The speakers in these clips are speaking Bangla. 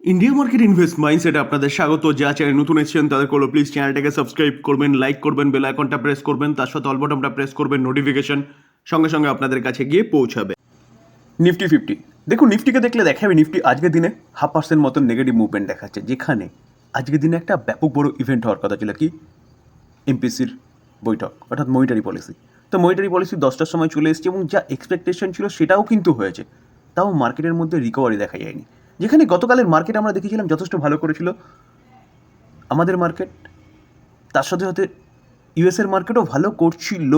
ইন্ডিয়া মার্কেট ইনভেস্ট মাইন্ডসেটে আপনাদের স্বাগত। যা চ্যানেল নতুন এসেছেন তাদের করল প্লিজ চ্যানেলটাকে সাবস্ক্রাইব করবেন লাইক করবেন বেল আইকনটা প্রেস করবেন, তার সাথে অল বটনটা প্রেস করবেন নোটিফিকেশন সঙ্গে সঙ্গে আপনাদের কাছে গিয়ে পৌঁছাবে। নিফটি ফিফটি দেখুন নিফটিকে দেখলে দেখাবে নিফটি আজকের দিনে হাফ পার্সেন্ট মতন নেগেটিভ মুভমেন্ট দেখাচ্ছে, যেখানে আজকের দিনে একটা ব্যাপক বড় ইভেন্ট হওয়ার কথা ছিল কি? এমপিসির বৈঠক, অর্থাৎ মনিটারি পলিসি তো মনিটারি পলিসি দশটার সময় চলে এসেছে এবং যা এক্সপেকটেশন ছিল সেটাও কিন্তু হয়েছে। তাও মার্কেটের মধ্যে রিকভারি দেখা যায়নি। যেখানে গতকালের মার্কেট আমরা দেখেছিলাম যথেষ্ট ভালো করেছিল। আমাদের মার্কেট, তার সাথে সাথে ইউএসের মার্কেটও ভালো করছিল।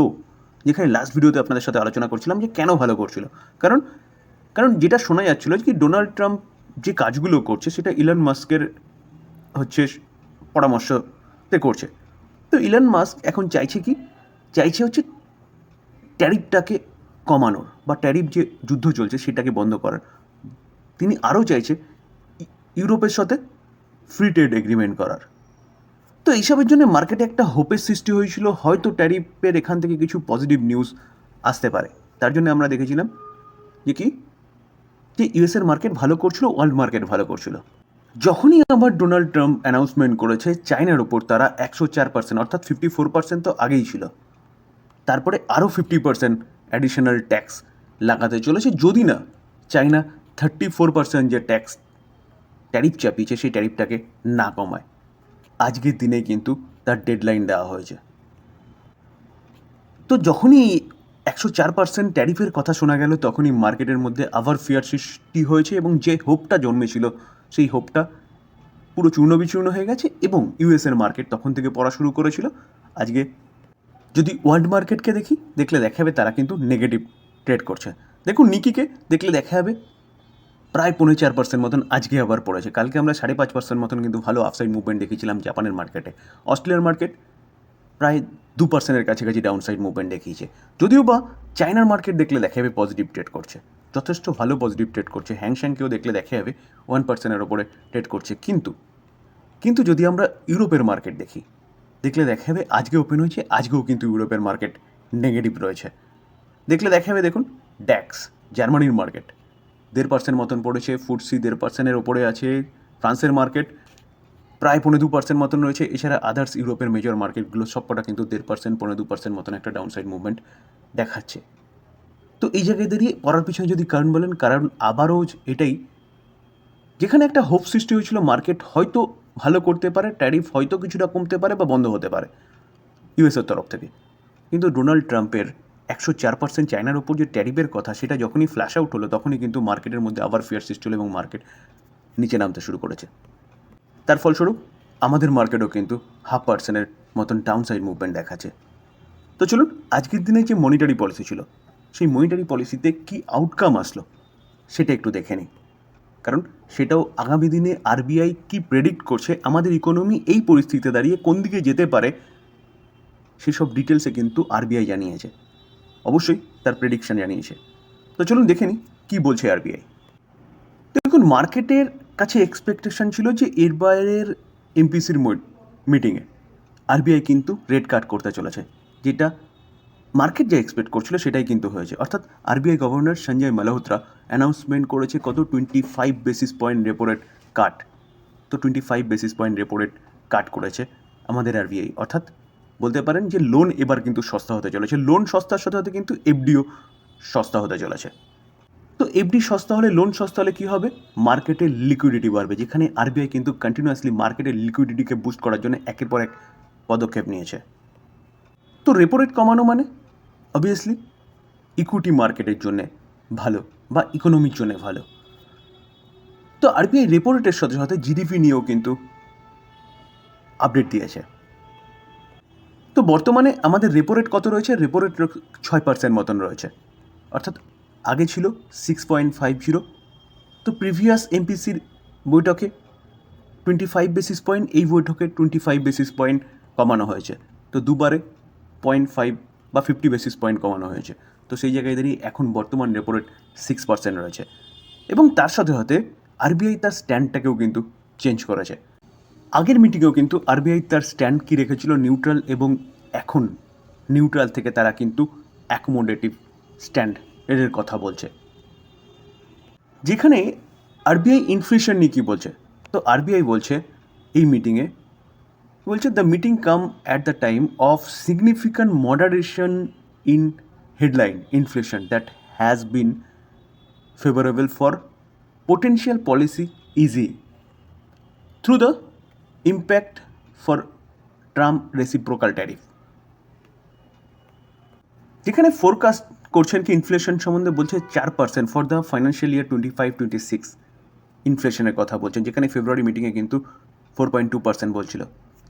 যেখানে লাস্ট ভিডিওতে আপনাদের সাথে আলোচনা করছিলাম যে কেন ভালো করছিল। কারণ কারণ যেটা শোনা যাচ্ছিল যে ডোনাল্ড ট্রাম্প যে কাজগুলো করছে, সেটা ইলন মাস্কের হচ্ছে পরামর্শতে করছে। তো ইলন মাস্ক এখন চাইছে কি? চাইছে হচ্ছে ট্যারিফটাকে কমানোর বা ট্যারিফ যে যুদ্ধ চলছে, সেটাকে বন্ধ করার। তিনি আরও চাইছে ইউরোপের সাথে ফ্রি ট্রেড এগ্রিমেন্ট করার। তো এইসবের জন্য মার্কেটে একটা হোপের সৃষ্টি হয়েছিল, হয়তো ট্যারিফের এখান থেকে কিছু পজিটিভ নিউজ আসতে পারে। তার জন্য আমরা দেখেছিলাম যে কি? যে ইউএসের মার্কেট ভালো করছিল ওয়ার্ল্ড মার্কেট ভালো করছিল। যখনই আবার ডোনাল্ড ট্রাম্প অ্যানাউন্সমেন্ট করেছে চায়নার ওপর তারা একশো চার পার্সেন্ট অর্থাৎ ফিফটি ফোর পার্সেন্ট তো আগেই ছিল। তারপরে আরও ফিফটি পার্সেন্ট অ্যাডিশনাল ট্যাক্স লাগাতে চলেছে। যদি না চাইনা থার্টি ফোর পার্সেন্ট যে ট্যাক্স ট্যারিফ চাপিয়েছে সেই ট্যারিফটাকে না কমায়। আজকের দিনে কিন্তু তার ডেডলাইন দেওয়া হয়েছে। তো যখনই একশো চার পার্সেন্ট ট্যারিফের কথা শোনা গেল, তখনই মার্কেটের মধ্যে আবার ফিয়ার সৃষ্টি হয়েছে এবং যে হোপটা জন্মেছিল, সেই হোপটা পুরো চূর্ণ বিচূর্ণ হয়ে গেছে এবং ইউএসের মার্কেট তখন থেকে পড়া শুরু করেছিল। আজকে যদি ওয়ার্ল্ড মার্কেটকে দেখি, দেখলে দেখা যাবে তারা কিন্তু নেগেটিভ ট্রেড করছে। দেখুন নিকিকে দেখলে দেখা যাবে প্রায় পৌনে চার পার্সেন্ট মতন আজকে আবার পড়েছে। কালকে আমরা সাড়ে পাঁচ পার্সেন্ট মতন কিন্তু ভালো আফসাইড মুভমেন্ট দেখেছিলাম জাপানের মার্কেটে অস্ট্রেলিয়ার মার্কেট প্রায় দু পার্সেন্টের কাছাকাছি ডাউনসাইড মুভমেন্ট দেখিয়েছে। যদিও বা চায়নার মার্কেট দেখলে দেখা যাবে পজিটিভ ট্রেড করছে। যথেষ্ট ভালো পজিটিভ ট্রেড করছে। হ্যাংশ্যাংকেও দেখলে দেখা যাবে ওয়ান পার্সেন্টের ওপরে ট্রেড করছে। কিন্তু কিন্তু যদি আমরা ইউরোপের মার্কেট দেখি, দেখলে দেখা যাবে আজকে ওপেন হয়েছে, আজকেও কিন্তু ইউরোপের মার্কেট নেগেটিভ রয়েছে। দেখলে দেখা যাবে দেখুন ড্যাক্স জার্মানির মার্কেট দেড় পার্সেন্ট মতন পড়েছে ফুটসি দেড় পার্সেন্টের ওপরে আছে, ফ্রান্সের মার্কেট প্রায় পনেরো দু পার্সেন্ট মতন রয়েছে, এছাড়া আদার্স ইউরোপের মেজর মার্কেটগুলো সবকটা কিন্তু দেড় পার্সেন্ট পনেরো দু পার্সেন্ট মতন একটা ডাউনসাইড মুভমেন্ট দেখাচ্ছে। তো এই জায়গায় দাঁড়িয়ে পড়ার পিছনে যদি কারণ বলেন, কারণ আবারও এটাই, যেখানে একটা হোপ সৃষ্টি হয়েছিল মার্কেট হয়তো ভালো করতে পারে ট্যারিফ হয়তো কিছুটা কমতে পারে বা বন্ধ হতে পারে ইউএসের তরফ থেকে। কিন্তু ডোনাল্ড ট্রাম্পের একশো চার পার্সেন্ট চায়নার ওপর যে ট্যারিফের কথা, সেটা যখনই ফ্ল্যাশ আউট হলো, তখনই কিন্তু মার্কেটের মধ্যে আবার ফিয়ার সৃষ্টি হলো এবং মার্কেট নিচে নামতে শুরু করেছে। তার ফলস্বরূপ, আমাদের মার্কেটও কিন্তু হাফ পার্সেন্টের মতন ডাউন সাইড মুভমেন্ট দেখাচ্ছে। তো চলুন, আজকের দিনে যে মনিটারি পলিসি ছিল, সেই মনিটারি পলিসিতে কি আউটকাম আসলো, সেটা একটু দেখে নিই। কারণ, সেটাও আগামী দিনে আরবিআই কি প্রেডিক্ট করছে, আমাদের ইকোনমি এই পরিস্থিতিতে দাঁড়িয়ে কোন দিকে যেতে পারে, সেসব ডিটেলসে কিন্তু আরবিআই জানিয়েছে। অবশ্যই তার প্রেডিকশন জানিয়েছে তো চলুন দেখে নিই কী বলছে আরবিআই দেখুন মার্কেটের কাছে এক্সপেকটেশন ছিল যে এর বাইরের এমপিসির মিটিংয়ে আরবিআই কিন্তু রেড কার্ড করতে চলেছে, যেটা মার্কেট যে এক্সপেক্ট করছিল সেটাই কিন্তু হয়েছে। অর্থাৎ RBI governor Sanjay Malhotra announcement করেছে কত? Twenty five basis point repo rate cut তো twenty five basis point repo rate cut করেছে আমাদের আরবিআই অর্থাৎ বলতে পারেন যে লোন এবার কিন্তু সস্তা হতে চলেছে। লোন সস্তার সাথে সাথে কিন্তু এফডিও সস্তা হতে চলেছে। তো এফডি সস্তা হলে লোন সস্তা হলে কী হবে? মার্কেটের লিকুইডিটি বাড়বে, যেখানে আরবিআই কিন্তু কন্টিনিউয়াসলি মার্কেটের লিকুইডিটিকে বুস্ট করার জন্য একের পর এক পদক্ষেপ নিয়েছে। তো রেপো রেট কমানো মানে? অবভিয়াসলি ইকুইটি মার্কেটের জন্যে ভালো বা ইকোনমির জন্য ভালো। তো আরবিআই রেপো রেটের সাথে সাথে জিডিপি নিয়েও কিন্তু আপডেট দিয়েছে। তো বর্তমানে আমাদের রেপো রেট কত রয়েছে? রেপো রেট ছয় পার্সেন্ট মতন রয়েছে। অর্থাৎ আগে ছিল সিক্স পয়েন্ট ফাইভ জিরো তো প্রিভিয়াস এমপিসির বৈঠকে টোয়েন্টি ফাইভ বেসিস পয়েন্ট এই বৈঠকে টোয়েন্টি ফাইভ বেসিস পয়েন্ট কমানো হয়েছে। তো দুবারে পয়েন্ট ফাইভ বা ফিফটি বেসিস পয়েন্ট কমানো হয়েছে। তো সেই জায়গায় দাঁড়িয়ে এখন বর্তমান রেপো রেট সিক্স পার্সেন্ট রয়েছে। এবং তার সাথে সাথে আরবিআই তার স্ট্যান্ডটাকেও কিন্তু চেঞ্জ করেছে। আগের মিটিংয়েও কিন্তু আরবিআই তার স্ট্যান্ড কী রেখেছিল নিউট্রাল এবং এখন নিউট্রাল থেকে তারা কিন্তু অ্যাকোমোডেটিভ স্ট্যান্ড এর কথা বলছে। যেখানে আরবিআই ইনফ্লেশন নিয়ে কী বলছে? তো আরবিআই বলছে এই মিটিংয়ে, বলছে the meeting come at the time of significant moderation in headline inflation that has been favourable for potential policy easy through the impact for Trump reciprocal tariff. যেখানে ফোরকাস্ট করছেন কি ইনফ্লেশন সম্বন্ধে বলছে চার percent for the financial year twenty five twenty six ইনফ্লেশনের কথা বলছেন, যেখানে ফেব্রুয়ারি মিটিংয়ে কিন্তু ফোর পয়েন্ট টু পার্সেন্ট বলছিল।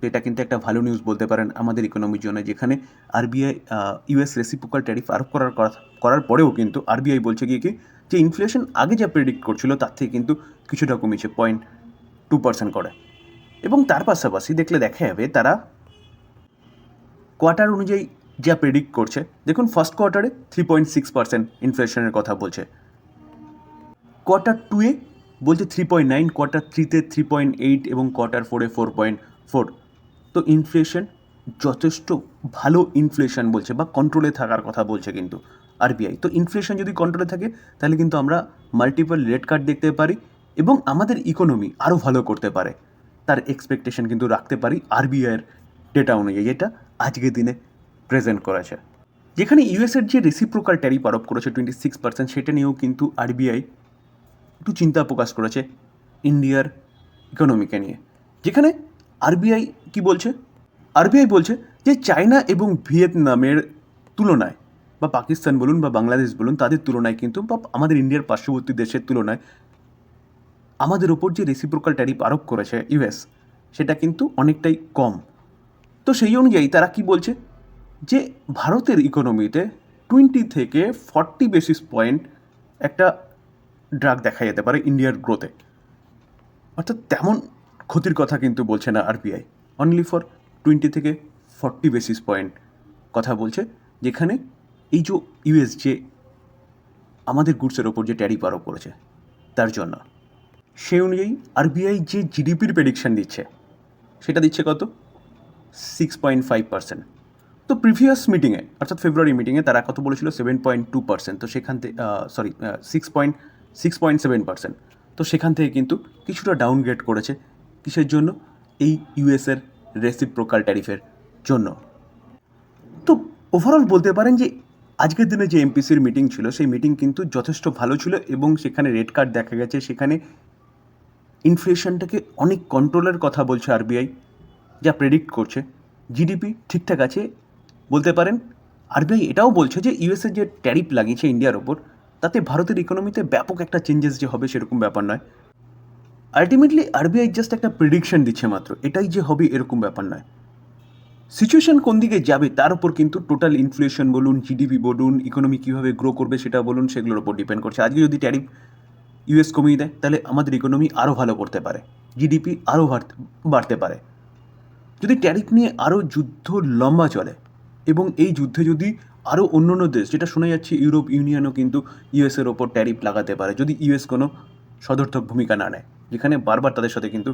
এটা কিন্তু একটা ভালো নিউজ বলতে পারেন আমাদের ইকোনমির জন্য, যেখানে আরবিআই ইউএস রেসিপ্রোকাল ট্যারিফ আরোপ করার করার পরেও কিন্তু আরবিআই বলছে গিয়ে কি, যে ইনফ্লেশন আগে যা প্রেডিক্ট করছিল তার থেকে কিন্তু কিছুটা কমেছে পয়েন্ট টু পার্সেন্ট করে। এবং তার পাশাপাশি দেখলে দেখা যাবে তারা কোয়ার্টার অনুযায়ী যা প্রেডিক্ট করছে, দেখুন ফার্স্ট কোয়ার্টারে থ্রি পয়েন্ট সিক্স পার্সেন্ট ইনফ্লেশনের কথা বলছে। কোয়ার্টার টুয়ে বলছে থ্রি পয়েন্ট নাইন কোয়ার্টার থ্রিতে থ্রি পয়েন্ট এইট এবং কোয়ার্টার ফোরে ফোর পয়েন্ট ফোর তো ইনফ্লেশন যথেষ্ট ভালো ইনফ্লেশন বলছে বা কন্ট্রোলে থাকার কথা বলছে কিন্তু আরবিআই তো ইনফ্লেশন যদি কন্ট্রোলে থাকে, তাহলে কিন্তু আমরা মাল্টিপল রেড কার্ড দেখতে পারি এবং আমাদের ইকোনমি আরও ভালো করতে পারে। তার এক্সপেকটেশন কিন্তু রাখতে পারি আরবিআইয়ের ডেটা অনুযায়ী, যেটা আজকের দিনে প্রেজেন্ট করেছে। যেখানে ইউএসের যে রেসিপ্রোকাল ট্যারিফ আরোপ করেছে টোয়েন্টি সিক্স পার্সেন্ট সেটা নিয়েও কিন্তু আরবিআই একটু চিন্তা প্রকাশ করেছে ইন্ডিয়ার ইকোনমিকে নিয়ে। যেখানে আরবিআই কি বলছে? আরবিআই বলছে যে চায়না এবং ভিয়েতনামের তুলনায় বা পাকিস্তান বলুন বা বাংলাদেশ বলুন, তাদের তুলনায় কিন্তু বা আমাদের ইন্ডিয়ার পার্শ্ববর্তী দেশের তুলনায় আমাদের ওপর যে রেসিপ্রোকাল ট্যারিফ আরোপ করেছে ইউএস সেটা কিন্তু অনেকটাই কম। তো সেই অনুযায়ী তারা কি বলছে? যে ভারতের ইকোনমিতে টোয়েন্টি থেকে ফর্টি বেসিস পয়েন্ট একটা ড্রাগ দেখা যেতে পারে ইন্ডিয়ার গ্রোথে অর্থাৎ তেমন ক্ষতির কথা কিন্তু বলছে না আরবিআই অনলি ফর টোয়েন্টি থেকে ফর্টি বেসিস পয়েন্ট কথা বলছে, যেখানে এই যে ইউএস যে আমাদের গুডসের ওপর যে ট্যারিফ আরোপ করেছে, তার জন্য। সেই অনুযায়ী আরবিআই যে জিডিপির প্রেডিকশন দিচ্ছে, সেটা দিচ্ছে কত? সিক্স পয়েন্ট ফাইভ পার্সেন্ট তো প্রিভিয়াস মিটিংয়ে অর্থাৎ ফেব্রুয়ারি মিটিংয়ে তারা কত বলেছিল? সেভেন পয়েন্ট টু পার্সেন্ট তো সেখান থেকে sorry six point six point seven percent তো সেখান থেকে কিন্তু কিছুটা ডাউনগ্রেড করেছে। কিসের জন্য? এই ইউএসের রেসিপ রেসিপ্রোকাল ট্যারিফের জন্য। তো ওভারঅল বলতে পারেন যে, আজকের দিনে যে এমপিসির মিটিং ছিল, সেই মিটিং কিন্তু যথেষ্ট ভালো ছিল এবং সেখানে রেড কার্ড দেখা গেছে। সেখানে ইনফ্লেশনটাকে অনেক কন্ট্রোলের কথা বলছে আরবিআই যা প্রেডিক্ট করছে। জিডিপি ঠিকঠাক আছে বলতে পারেন। আরবিআই এটাও বলছে যে ইউএসএ যে ট্যারিফ লাগিয়েছে ইন্ডিয়ার ওপর, তাতে ভারতের ইকোনমিতে ব্যাপক একটা চেঞ্জেস যে হবে সেরকম ব্যাপার নয়। আলটিমেটলি আরবিআই জাস্ট একটা প্রেডিকশন দিচ্ছে মাত্র, এটাই যে হবে এরকম ব্যাপার নয়। সিচুয়েশন কোন দিকে যাবে তার উপর কিন্তু টোটাল ইনফ্লেশন বলুন জিডিপি বলুন ইকোনমি কীভাবে গ্রো করবে সেটা বলুন, সেগুলোর উপর ডিপেন্ড করছে। আজকে যদি ট্যারিফ ইউএস কমিয়ে দেয়, তাহলে আমাদের ইকোনমি আরও ভালো করতে পারে জিডিপি আরও বাড়তে পারে। যদি ট্যারিফ নিয়ে আরও যুদ্ধ লম্বা চলে এবং এই যুদ্ধে যদি আরও অন্য অন্য দেশ, যেটা শোনা যাচ্ছে ইউরোপ ইউনিয়নও কিন্তু ইউএসের ওপর ট্যারিফ লাগাতে পারে, যদি ইউএস কোনো সদর্থক ভূমিকা না নেয়, যেখানে বারবার তাদের সাথে কিন্তু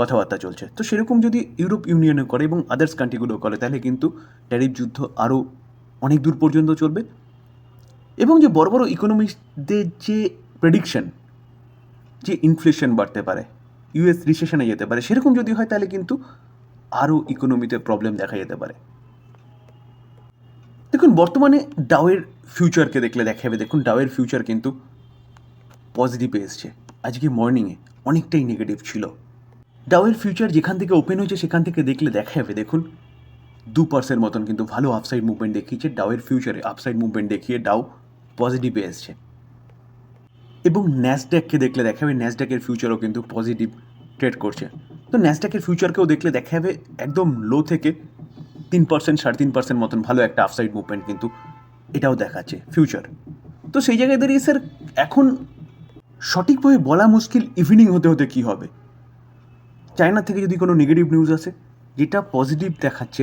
কথাবার্তা চলছে। তো সেরকম যদি ইউরোপ ইউনিয়নও করে এবং আদার্স কান্ট্রিগুলো করে, তাহলে কিন্তু ট্যারিফ যুদ্ধ আরও অনেক দূর পর্যন্ত চলবে। এবং যে বড় বড় ইকোনমিস্টদের যে প্রেডিকশন যে ইনফ্লেশন বাড়তে পারে ইউএস রিসেশনে যেতে পারে, সেরকম যদি হয় তাহলে কিন্তু আরও ইকোনমিতে প্রবলেম দেখা যেতে পারে। দেখুন, বর্তমানে ডাওয়ের ফিউচারকে দেখলে দেখা যাবে। দেখুন ডাওয়ের ফিউচার কিন্তু পজিটিভে এসছে। আজকে মর্নিংয়ে অনেকটাই নেগেটিভ ছিল। ডাওয়ের ফিউচার যেখান থেকে ওপেন হয়েছে, সেখান থেকে দেখলে দেখা যাবে। দেখুন দু পার্সেন্ট মতন কিন্তু ভালো আপসাইড মুভমেন্ট দেখিয়েছে। ডাওয়ের ফিউচারে আপসাইড মুভমেন্ট দেখিয়ে ডাও পজিটিভে এসছে। এবং ন্যাসড্যাককে দেখলে দেখা যাবে ন্যাসড্যাকের ফিউচারও কিন্তু পজিটিভ ট্রেড করছে। তো ন্যাসড্যাকের ফিউচারকেও দেখলে দেখা যাবে একদম লো থেকে তিন পার্সেন্ট সাড়ে তিন পার্সেন্ট মতন ভালো একটা আপসাইড মুভমেন্ট কিন্তু এটাও দেখাচ্ছে ফিউচার তো সেই জায়গায় দাঁড়িয়ে স্যার এখন সঠিকভাবে বলা মুশকিল ইভিনিং হতে হতে কী হবে? চায়না থেকে যদি কোনো নেগেটিভ নিউজ আসে, যেটা পজিটিভ দেখাচ্ছে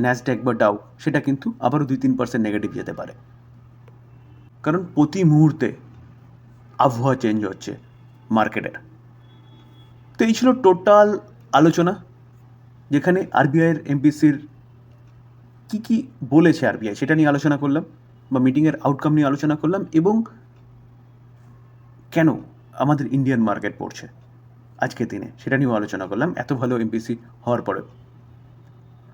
ন্যাসড্যাক বা ডাউ সেটা কিন্তু আবারও দুই তিন পার্সেন্ট নেগেটিভ যেতে পারে। কারণ প্রতি মুহূর্তে আবহাওয়া চেঞ্জ হচ্ছে মার্কেটের তো এই ছিল টোটাল আলোচনা, যেখানে আরবিআইয়ের এমপিসির কী কী বলেছে আরবিআই সেটা নিয়ে আলোচনা করলাম বা মিটিংয়ের আউটকাম নিয়ে আলোচনা করলাম এবং কেন আমাদের ইন্ডিয়ান মার্কেট পড়ছে আজকের দিনে, সেটা নিয়েও আলোচনা করলাম। এত ভালো এমপিসি হওয়ার পরে